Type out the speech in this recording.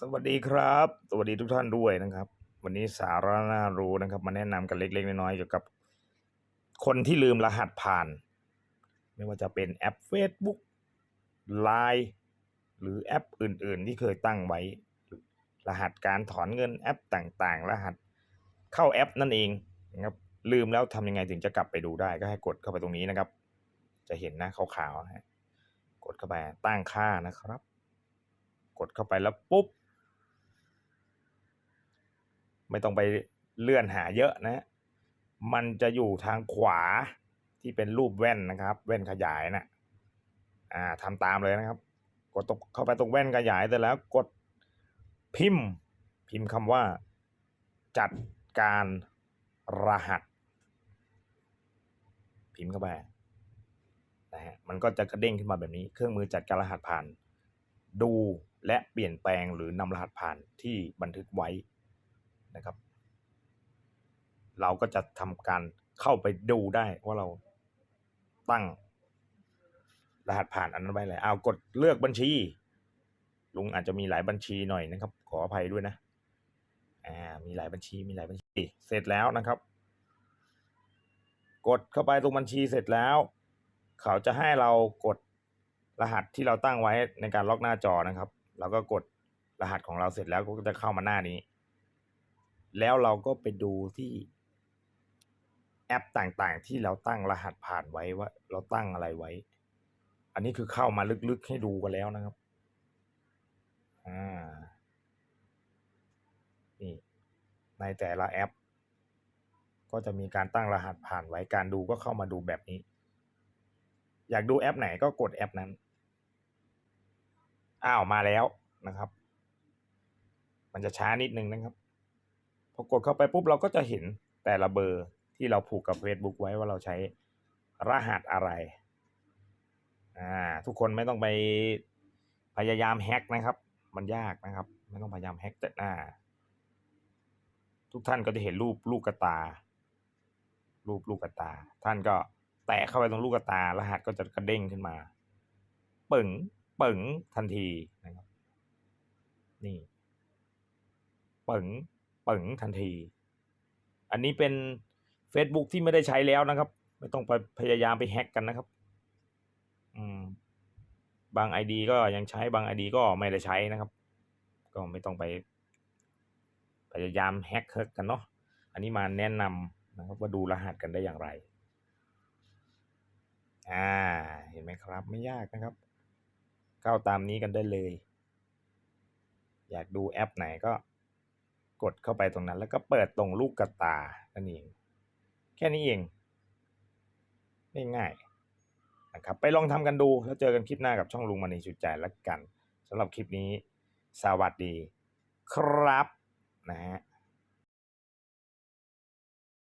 สวัสดีครับ สวัสดีทุกท่านด้วยนะครับ วันนี้สาระน่ารู้นะครับ มาแนะนำกันเล็กๆน้อยๆเกี่ยวกับ คนที่ลืมรหัสผ่าน ไม่ว่าจะเป็นแอป Facebook Line หรือแอปอื่น ๆ ที่เคยตั้งไว้ รหัสการถอนเงินแอปต่างๆ รหัสเข้าแอปนั่นเองนะครับลืมแล้วทำยังไงถึงจะกลับไปดูได้ก็ให้กดเข้าไปตรงนี้นะครับ จะเห็นนะขาวๆนะฮะกดเข้าไปตั้งค่านะครับกดเข้าไปแล้วปุ๊บ ไม่ต้องไปเลื่อนหาเยอะนะ มันจะอยู่ทางขวาที่เป็นรูปแว่นนะครับ แว่นขยายนะอ่าทำตามเลยนะครับ กดตรงเข้าไปตรงแว่นขยายเสร็จแล้วกดพิมพ์ พิมพ์คำว่า จัดการรหัส พิมพ์เข้าไปนะฮะมันก็จะกระเด้งขึ้นมาแบบนี้ เครื่องมือจัดการรหัสผ่าน ดูและเปลี่ยนแปลงหรือนำรหัสผ่านที่บันทึกไว้ นะครับ เราก็จะทำการเข้าไปดูได้ว่าเราตั้ง รหัสผ่านอันนั้นไว้เลยเอากดเลือกบัญชี ลุงอาจจะมีหลายบัญชีหน่อยนะครับ ขออภัยด้วยนะ อ่า มีหลายบัญชีมีหลายบัญชี เสร็จแล้วนะครับ กดเข้าไปตรงบัญชีเสร็จแล้ว เขาจะให้เรากดรหัสที่เราตั้งไว้ในการล็อกหน้าจอนะครับ เราก็กดรหัสของเราเสร็จแล้วก็จะเข้ามาหน้านี้ แล้วเราก็ไปดูที่แอปต่างๆ ที่เราตั้งรหัสผ่านไว้ว่า เราตั้งอะไรไว้ อันนี้คือเข้ามาลึกๆให้ดูกันแล้วนะครับ อ่า นี่ ในแต่ละแอป ก็จะมีการตั้งรหัสผ่านไว้ การดูก็เข้ามาดูแบบนี้ อยากดูแอปไหนก็กดแอปนั้น อ้าว มาแล้วนะครับ มันจะช้านิดนึงนะครับ พอกดเข้าไปปุ๊บเราก็จะเห็นแต่ละเบอร์ที่เราผูกกับ Facebook ไว้ว่าเราใช้รหัสอะไรอ่าทุกคนไม่ต้องไปพยายามแฮ็กนะครับ มันยากนะครับ ไม่ต้องพยายามแฮ็กแต่หน้า ทุกท่านก็จะเห็นรูปลูกกระตา รูปลูกกระตา ท่านก็แตะเข้าไปตรงลูกกระตา รหัสก็จะกระเด้งขึ้นมาปึ๋งปึ๋งทันทีนะครับ นี่ปึ๋ง ปึ๋งทันที อันนี้เป็น Facebook ที่ไม่ได้ใช้แล้วนะครับ ไม่ต้องไปพยายามไปแฮ็กกันนะครับอืมบางไอดีก็ยังใช้บางไอดีก็ไม่ได้ใช้นะครับ ก็ไม่ต้องไป พยายามแฮ็กเคิร์กกันเนาะอันนี้มาแนะนำนะครับว่าดูรหัสกันได้อย่างไรอ่าเห็นไหมครับ ไม่ยากนะครับ เข้าตามนี้กันได้เลย อยากดูแอปไหนก็ กดเข้าไปตรงนั้น แล้วก็เปิดตรงลูกกระตานั่นเองแค่นี้เองง่ายๆนะครับไปลองทำกันดูแล้วเจอกันคลิปหน้ากับช่องลุงมณีจุดใจแล้วกันสำหรับคลิปนี้ สวัสดีครับนะฮะ